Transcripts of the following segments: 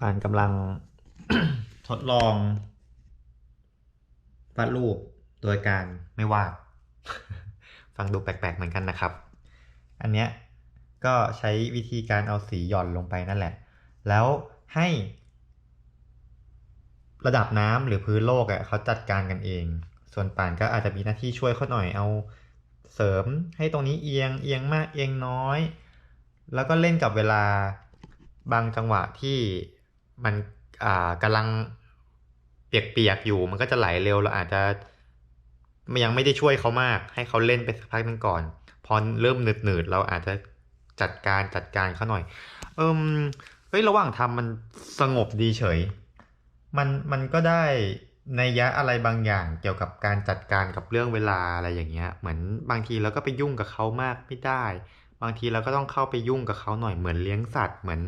ปานกำลังทดลองวาดรูปโดยการไม่วาด ฟังดูแปลกๆเหมือนกันนะครับ อันเนี้ยก็ใช้วิธีการเอาสีหย่อนลงไปนั่นแหละ แล้วให้ ระดับน้ำหรือพื้นโลกอะ่ะเขาจัดการกันเอง ส่วนป่านก็อาจจะมีหน้าที่ช่วยเขาหน่อยเอาเสริมให้ตรงนี้เอียงเอียงมากเอียงน้อย แล้วก็เล่นกับเวลาบางจังหวะที่ มันอ่ากำลังเปียกๆอยู่ มันก็จะไหลเร็วเราอาจจะยังไม่ได้ช่วยเขามาก ให้เขาเล่นไปสักพักนึงก่อน พอเริ่มหนืดๆเราอาจจะจัดการจัดการเขาหน่อย เอิมเฮ้ยระหว่างทำมันสงบดีเฉย มันมันก็ได้ในยะอะไรบางอย่างเกี่ยวกับการจัดการกับเรื่องเวลาอะไรอย่างเงี้ย เหมือนบางทีเราก็ไปยุ่งกับเขามากไม่ได้ บางทีเราก็ต้องเข้าไปยุ่งกับเขาหน่อยเหมือนเลี้ยงสัตว์เหมือน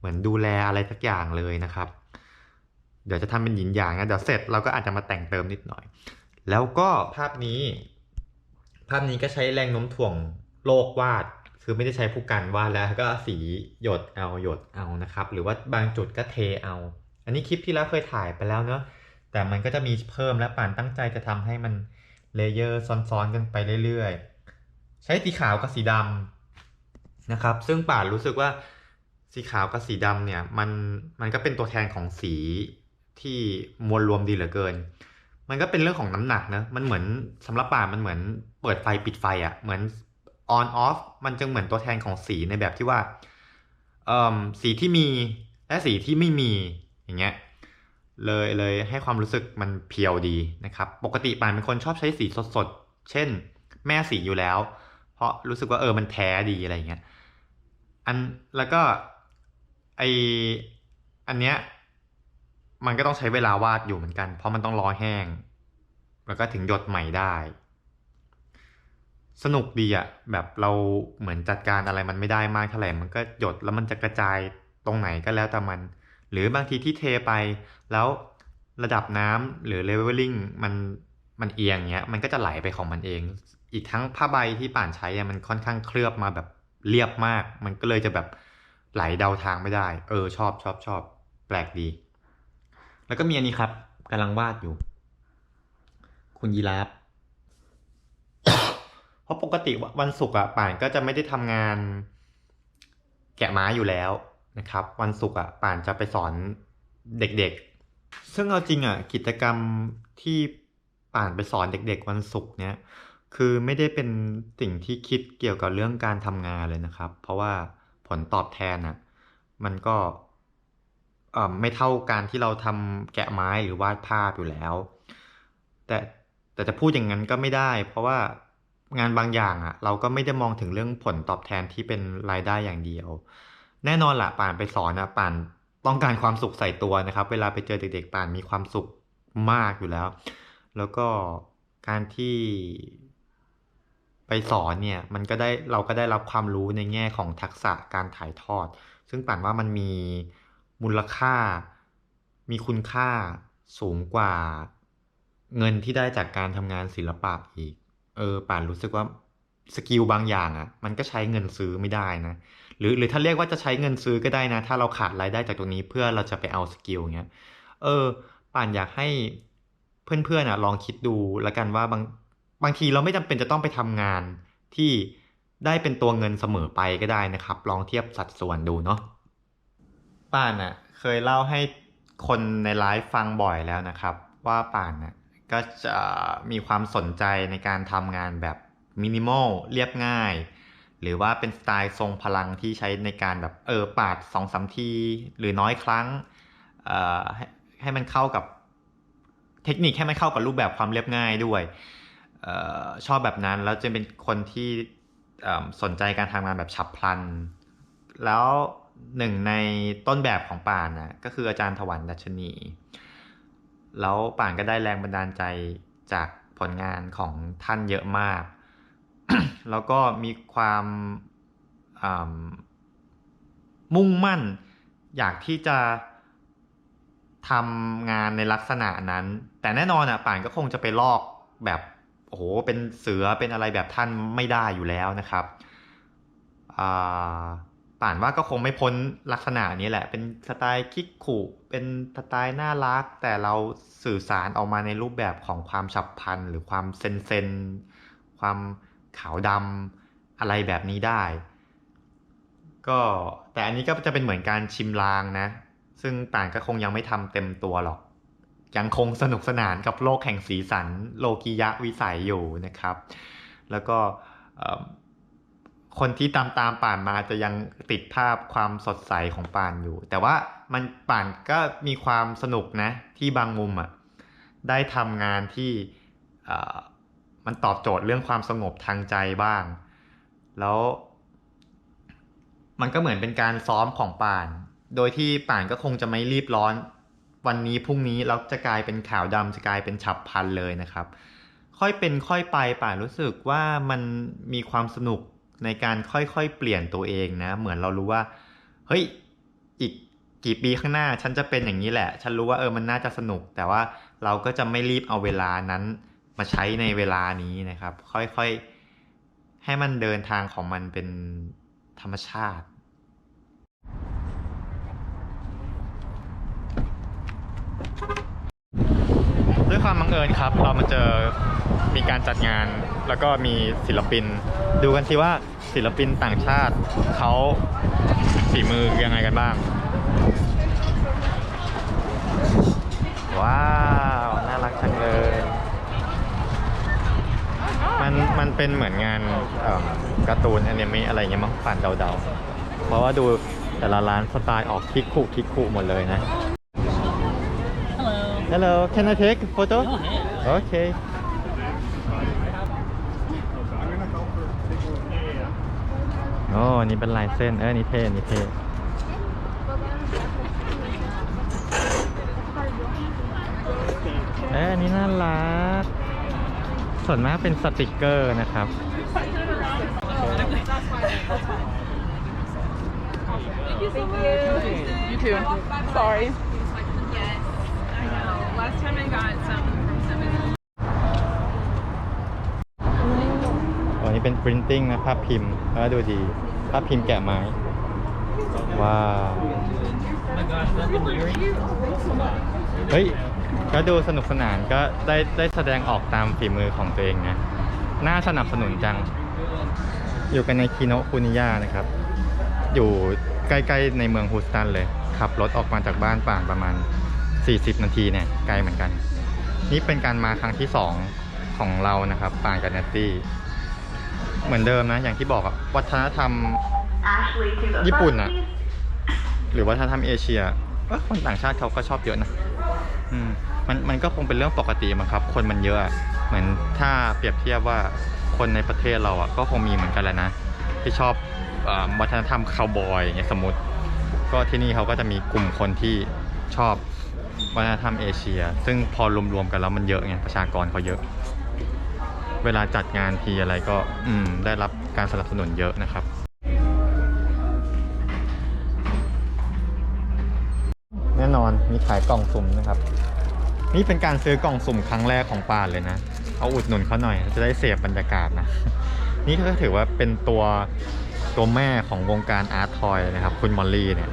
เหมือนดูแลอะไรสักอย่างเลยนะครับ เดี๋ยวจะทำเป็นหยินหยางนะเดี๋ยวเสร็จเราก็อาจจะมาแต่งเติมนิดหน่อย แล้วก็ภาพนี้ ภาพนี้ก็ใช้แรงโน้มถ่วงโลกวาด คือไม่ได้ใช้ผู้กันวาดแล้วก็สีหยดเอาหยดเอานะครับ หรือว่าบางจุดก็เทเอา อันนี้คลิปที่แล้วเคยถ่ายไปแล้วเนอะแต่มันก็จะมีเพิ่มและป่านตั้งใจจะทำให้มันเลเยอร์ซ้อนๆกันไปเรื่อยๆ ใช้สีขาวกับสีดำนะครับ ซึ่งป่านรู้สึกว่า สีขาวกับสีดำเนี่ยมันมันก็เป็นตัวแทนของสีที่มวลรวมดีเหลือเกิน มันก็เป็นเรื่องของน้ำหนักนะมันเหมือนสำหรับป่านมันเหมือนเปิดไฟปิดไฟอะ่ะเหมือน on off มันจึงเหมือนตัวแทนของสีในแบบที่ว่าเออสีที่มีและสีที่ไม่มีอย่างเงี้ยเลยเลยให้ความรู้สึกมันเพียวดีนะครับ ปกติป่านเป็นคนชอบใช้สีสดๆ เช่น แม่สีอยู่แล้ว เพราะรู้สึกว่าเออมันแท้ดีอะไรอย่างเงี้ยอันแล้วก็ ไออันเนี้ยมันก็ต้องใช้เวลาวาดอยู่เหมือนกัน เพราะมันต้องรอแห้ง แล้วก็ถึงหยดใหม่ได้ สนุกดีอะแบบเราเหมือนจัดการอะไรมันไม่ได้มากเท่าไหร่มันก็หยดแล้วมันจะกระจายตรงไหนก็แล้วแต่มัน หรือบางทีที่เทไป แล้วระดับน้ำหรือเลเวลลิ่งมันมันเอียงเงี้ยมันก็จะไหลไปของมันเอง อีกทั้งผ้าใบที่ป่านใช้อะมันค่อนข้างเคลือบมาแบบเรียบมาก มันก็เลยจะแบบ ไหลเดาทางไม่ได้ เออ ชอบชอบชอบ แปลกดี แล้วก็มีอันนี้ครับกำลังวาดอยู่ คุณยีราฟเพราะปกติวันศุกร์อะป่านก็จะไม่ได้ทำงาน แกะม้าอยู่แล้วนะครับ วันศุกร์อะป่านจะไปสอนเด็กๆ ซึ่งเอาจริงอะ กิจกรรมที่ป่านไปสอนเด็ก ๆ วันศุกร์เนี้ยคือไม่ได้เป็นสิ่งที่คิดเกี่ยวกับเรื่องการทำงานเลยนะครับ เพราะว่า ผลตอบแทนอะมันก็ไม่เท่าการที่เราทำแกะไม้หรือวาดภาพอยู่แล้ว แต่แต่จะพูดอย่างนั้นก็ไม่ได้ เพราะว่างานบางอย่างอะเราก็ไม่ได้มองถึงเรื่องผลตอบแทนที่เป็นรายได้อย่างเดียว แน่นอนละป่านไปสอนนะป่านต้องการความสุขใส่ตัวนะครับ เวลาไปเจอเด็กๆป่านมีความสุขมากอยู่แล้ว แล้วก็การที่ ไปสอนเนี่ยมันก็ได้เราก็ได้รับความรู้ในแง่ของทักษะการถ่ายทอด ซึ่งป่านว่ามันมีมูลค่า มีคุณค่าสูงกว่าเงินที่ได้จากการทำงานศิลปะอีก เออป่านรู้สึกว่าสกิลบางอย่างอะ่ะ มันก็ใช้เงินซื้อไม่ได้นะ หรือหรือถ้าเรียกว่าจะใช้เงินซื้อก็ได้นะ ถ้าเราขาดรายได้จากตรงนี้เพื่อเราจะไปเอาสกิลเงี้ย เออ ป่านอยากให้เพื่อนๆอะ ลองคิดดูแล้วกันว่าบาง บางทีเราไม่จำเป็นจะต้องไปทำงานที่ได้เป็นตัวเงินเสมอไปก็ได้นะครับ ลองเทียบสัดส่วนดูเนาะป่านอะ เคยเล่าให้คนในไลฟ์ฟังบ่อยแล้วนะครับ ว่าป่านอะก็จะมีความสนใจในการทำงานแบบมินิมอลเรียบง่าย หรือว่าเป็นสไตล์ทรงพลังที่ใช้ในการแบบเออปาดสองสามทีหรือน้อยครั้งเอ่อให้มันเข้ากับเทคนิคให้มันเข้ากับรูปแบบความเรียบง่ายด้วย ชอบแบบนั้น แล้วจะเป็นคนที่สนใจการทำงานแบบฉับพลัน แล้วหนึ่งในต้นแบบของป่านน่ะก็คืออาจารย์ถวันดัชนี แล้วป่านก็ได้แรงบันดาลใจจากผลงานของท่านเยอะมาก แล้วก็มีความมุ่งมั่น อยากที่จะทำงานในลักษณะนั้น แต่แน่นอนอะป่านก็คงจะไปลอกแบบ โอ้โหเป็นเสือเป็นอะไรแบบท่านไม่ได้อยู่แล้วนะครับป่านว่าก็คงไม่พ้นลักษณะนี้แหละ เป็นสไตล์คิกขู่เป็นสไตล์น่ารัก แต่เราสื่อสารออกมาในรูปแบบของความฉับพลันหรือความเซนเซนความขาวดำอะไรแบบนี้ได้ ก็แต่อันนี้ก็จะเป็นเหมือนการชิมลางนะ ซึ่งป่านก็คงยังไม่ทำเต็มตัวหรอก ยังคงสนุกสนานกับโลกแห่งสีสันโลกียะวิสัยอยู่นะครับ แล้วก็คนที่ตามตามป่านมาจะยังติดภาพความสดใสของป่านอยู่ แต่ว่ามันป่านก็มีความสนุกนะที่บางมุมอะได้ทำงานที่มันตอบโจทย์เรื่องความสงบทางใจบ้าง แล้ว มันก็เหมือนเป็นการซ้อมของป่าน โดยที่ป่านก็คงจะไม่รีบร้อน วันนี้พรุ่งนี้แล้วจะกลายเป็นขาวดำจะกลายเป็นฉับพลันเลยนะครับ ค่อยเป็นค่อยไปป่านรู้สึกว่ามันมีความสนุกในการค่อยๆเปลี่ยนตัวเองนะ เหมือนเรารู้ว่า เฮ้ยอีกกี่ปีข้างหน้า ฉันจะเป็นอย่างนี้แหละ ฉันรู้ว่าเออมันน่าจะสนุก แต่ว่าเราก็จะไม่รีบเอาเวลานั้นมาใช้ในเวลานี้นะครับ ค่อยๆให้มันเดินทางของมันเป็นธรรมชาติ ด้วยความบังเอิญครับ เรามาเจอมีการจัดงาน แล้วก็มีศิลปิน ดูกันสิว่าศิลปินต่างชาติเขาฝีมือยังไงกันบ้าง ว้าว น่ารักจังเลย มันมันเป็นเหมือนงานการ์ตูนแอนิเมะอะไรเงี้ยมั้งผ่านเดาๆ เพราะว่าดูแต่ละร้านสไตล์ออกคิกคุคิกคุหมดเลยนะ Hello. Hello can I take photo Go ahead. โอเคโอ้นี่เป็นลายเส้น เออ นี่เท่ นี่เท่ เออนี่น่ารัก ส่วนมากเป็นสติกเกอร์นะครับ Thank you. You too. Sorry. Last time I got some from somebody. อันนี้เป็น printing นะภาพพิมพ์แล้วดูดี ภาพพิมพ์แกะไม้ ว้าว เฮ้ย ก็ดูสนุกสนานก็ได้ได้แสดงออกตามฝีมือของตัวเองนะ น่าสนับสนุนจัง อยู่กันในคิโนคุนิยานะครับ อยู่ใกล้ ๆ ในเมืองฮูสตันเลย ขับรถออกมาจากบ้านป่านประมาณ 40 นาทีเนี่ยไกลเหมือนกัน นี่เป็นการมาครั้งที่ 2 ของเรานะครับป่านกับเนตตี้ เหมือนเดิมนะ อย่างที่บอกอะวัฒนธรรมญี่ปุ่นอะหรือวัฒนธรรมเอเชียเอ้อคนต่างชาติเขาก็ชอบเยอะนะอืมมันมันก็คงเป็นเรื่องปกติมั้งครับ คนมันเยอะอะเหมือนถ้าเปรียบเทียบว่าคนในประเทศเราอะก็คงมีเหมือนกันแหละนะที่ชอบอาวัฒนธรรมคาวบอยอย่างเงี้ยสมมติ ก็ที่นี่เขาก็จะมีกลุ่มคนที่ชอบ วัฒนธรรมเอเชีย ซึ่งพอรวมๆกันแล้วมันเยอะไงประชากรเขาเยอะ เวลาจัดงานทีอะไรก็อืมได้รับการสนับสนุนเยอะนะครับแน่นอนมีขายกล่องสุ่มนะครับ นี่เป็นการซื้อกล่องสุ่มครั้งแรกของปานเลยนะ เอาอุดหนุนเขาหน่อย จะได้เสพบรรยากาศนะ นี่ก็ถือว่าเป็นตัวตัวแม่ของวงการอาร์ตทอยนะครับ คุณมอลลี่เนี่ย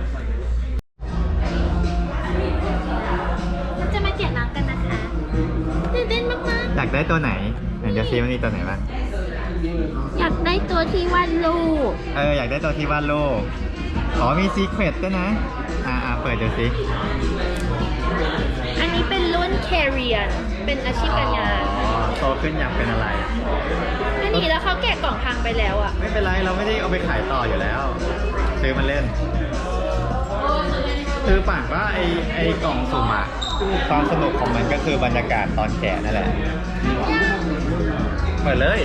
ากอยากได้ตัวไหนไหนจะซีมันมีตัวไหนบ้างๆอยากได้ตัวที่วาดรูปเอออยากได้ตัวที่วาดรูปอ๋อมีซีเครตด้วยนะอ่าอ่าเปิดดูสิอันนี้เป็นรุ่น Carrier เป็นอาชีพการงานอ๋อโตขึ้นอยากเป็นอะไร อันนี้แล้วเขาแกะกล่องพังไปแล้วอะ ไม่เป็นไรเราไม่ได้เอาไปขายต่ออยู่แล้ว ซื้อมาเล่นคือป่านว่าไอไอกล่องสุ่มอะความสนุกของมันก็คือบรรยากาศตอนแกะนั่นแหละ เปิดเลย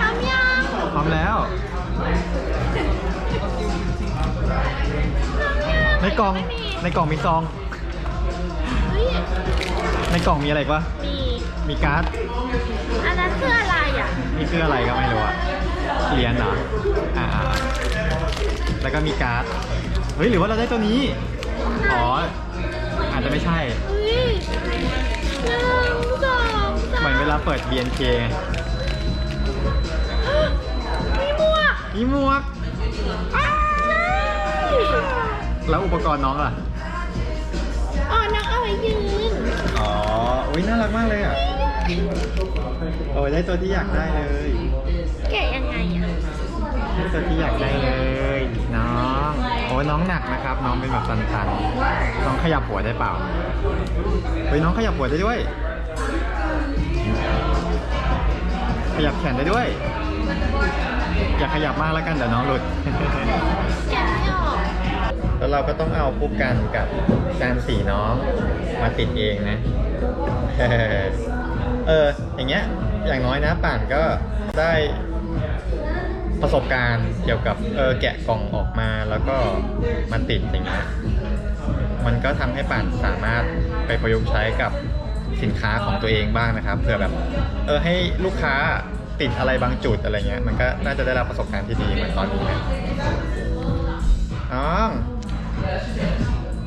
ทำยังพร้อมแล้ว ในกล่อง ไม่มี ในกล่องมีซอง เฮ้ยในกล่องมีอะไรอีกวะ มีมีการ์ด อันนั้นคืออะไรอะนี่คืออะไรก็ไม่รู้อะเหรียญเหรอ อ่าๆแล้วก็มีการ์ด เฮ้ย หรือว่าเราได้ตัวนี้ อ๋อ อาจจะไม่ใช่ เฮ้ยหนึ่งสองสาม เหมือนเวลาเปิด BNK มีหมวกมีหมวกใช่แล้วอุปกรณ์น้องล่ะ อ๋อ น้องเอาไว้ยืนอ๋อ อุ้ยน่ารักมากเลยอะ โอ้ยได้ตัวที่อยากได้เลย แกะยังไงอะ ได้ตัวที่อยากได้เลย น้อง โอ้ยน้องหนักนะครับ น้องเป็นแบบตันๆ น้องขยับหัวได้เปล่า เฮ้ยน้องขยับหัวได้ด้วย ขยับแขนได้ด้วย อย่าขยับมากแล้วกันเดี๋ยวน้องหลุด แกะไม่ออก แล้วเราก็ต้องเอาผู้กันกับจานสีน้องมาติดเองนะ เออ อย่างเงี้ย อย่างน้อยนะป่านก็ได้ประสบการณ์เกี่ยวกับเออแกะกล่องออกมาแล้วก็มาติดอย่างเงี้ย มันก็ทำให้ป่านสามารถไปประยุกต์ใช้กับ สินค้าของตัวเองบ้างนะครับเผื่อแบบเออให้ลูกค้าติดอะไรบางจุดอะไรเงี้ยมันก็น่าจะได้รับประสบการณ์ที่ดีเหมือนตอนนี้นะน้อง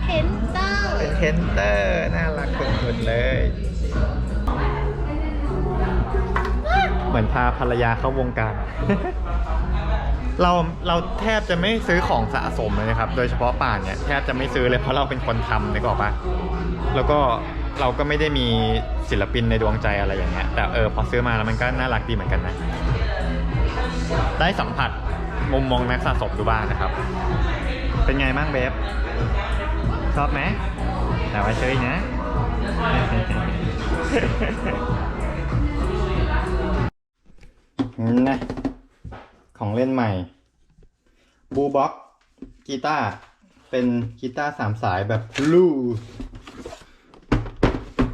เพนเตอร์เป็นเทนเตอร์น่ารักสุดๆเลย เหมือนพาภรรยาเข้าวงการ เราเราแทบจะไม่ซื้อของสะสมเลยนะครับ โดยเฉพาะป่านเนี่ยแทบจะไม่ซื้อเลยเพราะเราเป็นคนทำนึกออกปะแล้วก็ เราก็ไม่ได้มีศิลปินในดวงใจอะไรอย่างเงี้ยแต่เออพอซื้อมาแล้วมันก็น่ารักดีเหมือนกันนะ ได้สัมผัสมุมมองนักสะสมดูบ้างนะครับ เป็นไงบ้างเบฟชอบไหมแต่ว่าเชยนะนะของเล่นใหม่บูบ็อกกีตาร์เป็นกีตาร์สามสายแบบบลู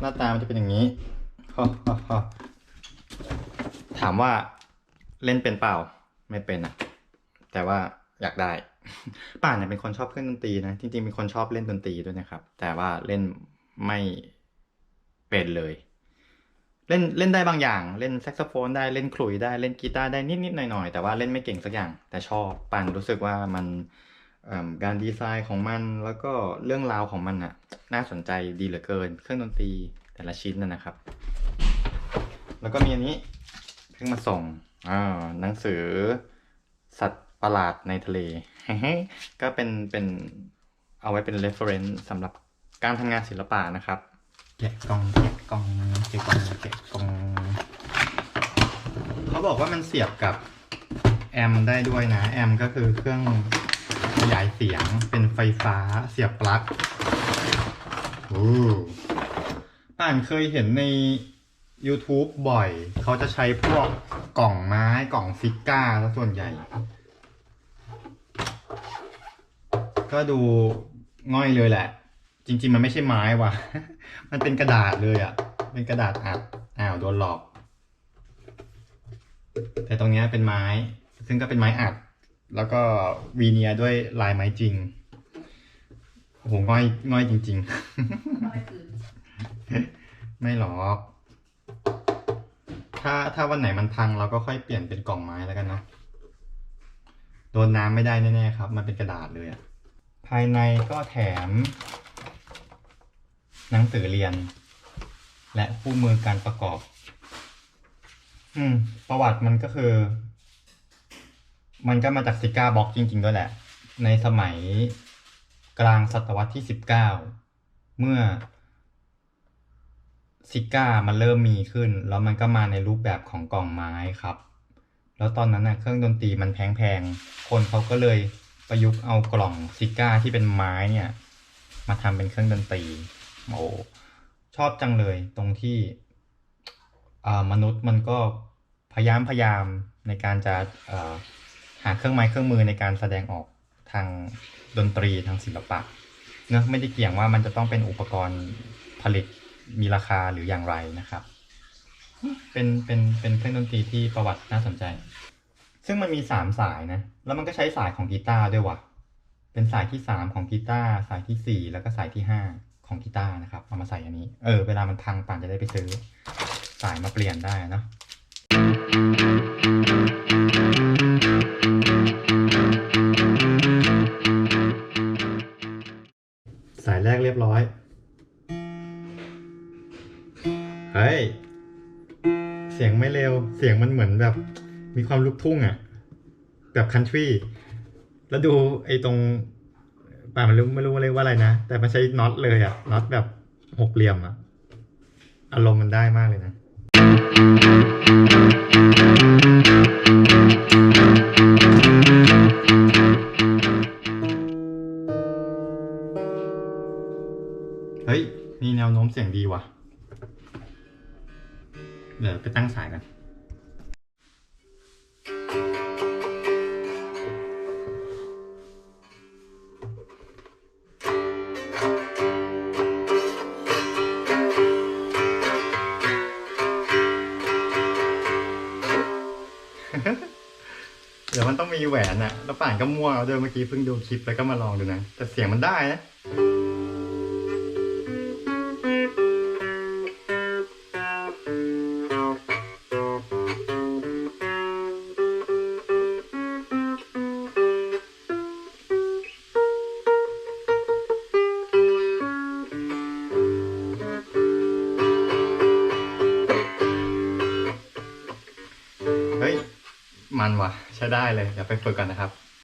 หน้าตามันจะเป็นอย่างนี้ฮฮถามว่าเล่นเป็นเปล่าไม่เป็นอะแต่ว่าอยากได้ ป่านเนี่ยเป็นคนชอบเครื่องดนตรีนะ จริงๆเป็นคนชอบเล่นดนตรีด้วยนะครับ แต่ว่าเล่นไม่เป็นเลย เล่นเล่นได้บางอย่าง เล่นแซกโซโฟนได้เล่นขลุ่ยได้เล่นกีตาร์ได้นิดๆหน่อยๆแต่ว่าเล่นไม่เก่งสักอย่าง แต่ชอบป่านรู้สึกว่ามัน การดีไซน์ของมันแล้วก็เรื่องราวของมันน่ะน่าสนใจดีเหลือเกิน เครื่องดนตรีแต่ละชิ้นน่ะนะครับ แล้วก็มีอันนี้เพิ่งมาส่งอ่าหนังสือสัตว์ประหลาดในทะเล ก็เป็นเป็นเอาไว้เป็น reference สำหรับการทำงานศิลปะนะครับแกะกล่องแกะกล่องแกะกล่องแกะกล่องเขาบอกว่ามันเสียบกับแอมได้ด้วยนะ แอมก็คือเครื่อง ขยายเสียงเป็นไฟฟ้าเสียบปลั๊กโอ้ป่านเคยเห็นใน YouTube บ่อย เขาจะใช้พวกกล่องไม้กล่องฟิก้าซะส่วนใหญ่ ก็ดูง่อยเลยแหละ จริง ๆ มันไม่ใช่ไม้ว่ะ มันเป็นกระดาษเลยอะ เป็นกระดาษอัดอ้าวโดนหลอก แต่ตรงเนี้ยเป็นไม้ ซึ่งก็เป็นไม้อัด แล้วก็วีเนียร์ด้วยลายไม้จริงโอ้โหง่อยง่อยจริง ๆ ไม่หรอก ถ้าถ้าวันไหนมันพังเราก็ค่อยเปลี่ยนเป็นกล่องไม้แล้วกันเนาะโดนน้ำไม่ได้แน่ๆครับ มันเป็นกระดาษเลยอะภายในก็แถม หนังสือเรียน และคู่มือการประกอบ อืม ประวัติมันก็คือ มันก็มาจากซิก้าบ็อกจริงๆด้วยแหละ ในสมัยกลางศตวรรษที่สิบเก้าเมื่อซิก้ามันเริ่มมีขึ้น แล้วมันก็มาในรูปแบบของกล่องไม้ครับ แล้วตอนนั้นน่ะเครื่องดนตรีมันแพงๆ คนเขาก็เลยประยุกต์เอากล่องซิก้าที่เป็นไม้เนี่ย มาทำเป็นเครื่องดนตรีโอ้ชอบจังเลยตรงที่มนุษย์มันก็พยายามพยายามในการจะ หาเครื่องไม้เครื่องมือในการแสดงออกทางดนตรีทางศิลปะเนะไม่ได้เกี่ยงว่ามันจะต้องเป็นอุปกรณ์ผลิตมีราคาหรืออย่างไรนะครับ เป็นเป็นเป็นเครื่องดนตรีที่ประวัติน่าสนใจ ซึ่งมันมีสามสายนะ แล้วมันก็ใช้สายของกีตาร์ด้วยว่ะ เป็นสายที่สามของกีตาร์สายที่สี่แล้วก็สายที่ห้าของกีตาร์นะครับ เอามาใส่อันนี้ เออ เวลามันพังป่านจะได้ไปซื้อ สายมาเปลี่ยนได้นะ แบบมีความลูกทุ่งอะ่ะ แบบคันทรีแล้วดูไอ้ตรงป่ามันรู้ไม่รู้ว่าเรียกว่าอะไรนะ แต่มันใช้น็อตเลยอะน็อตแบบหกเหลี่ยมอะอารมณ์มันได้มากเลยนะเฮ้ยมีแนวโน้มเสียงดีว่ะ เดี๋ยวไปตั้งสายกัน มันต้องมีแหวนอะแล้วป่านก็มั่วเอาด้วยเมื่อกี้เพิ่งดูคลิปแล้วก็มาลองดูนะ แต่เสียงมันได้นะ เลย เดี๋ยวไปฝึกกันนะครับ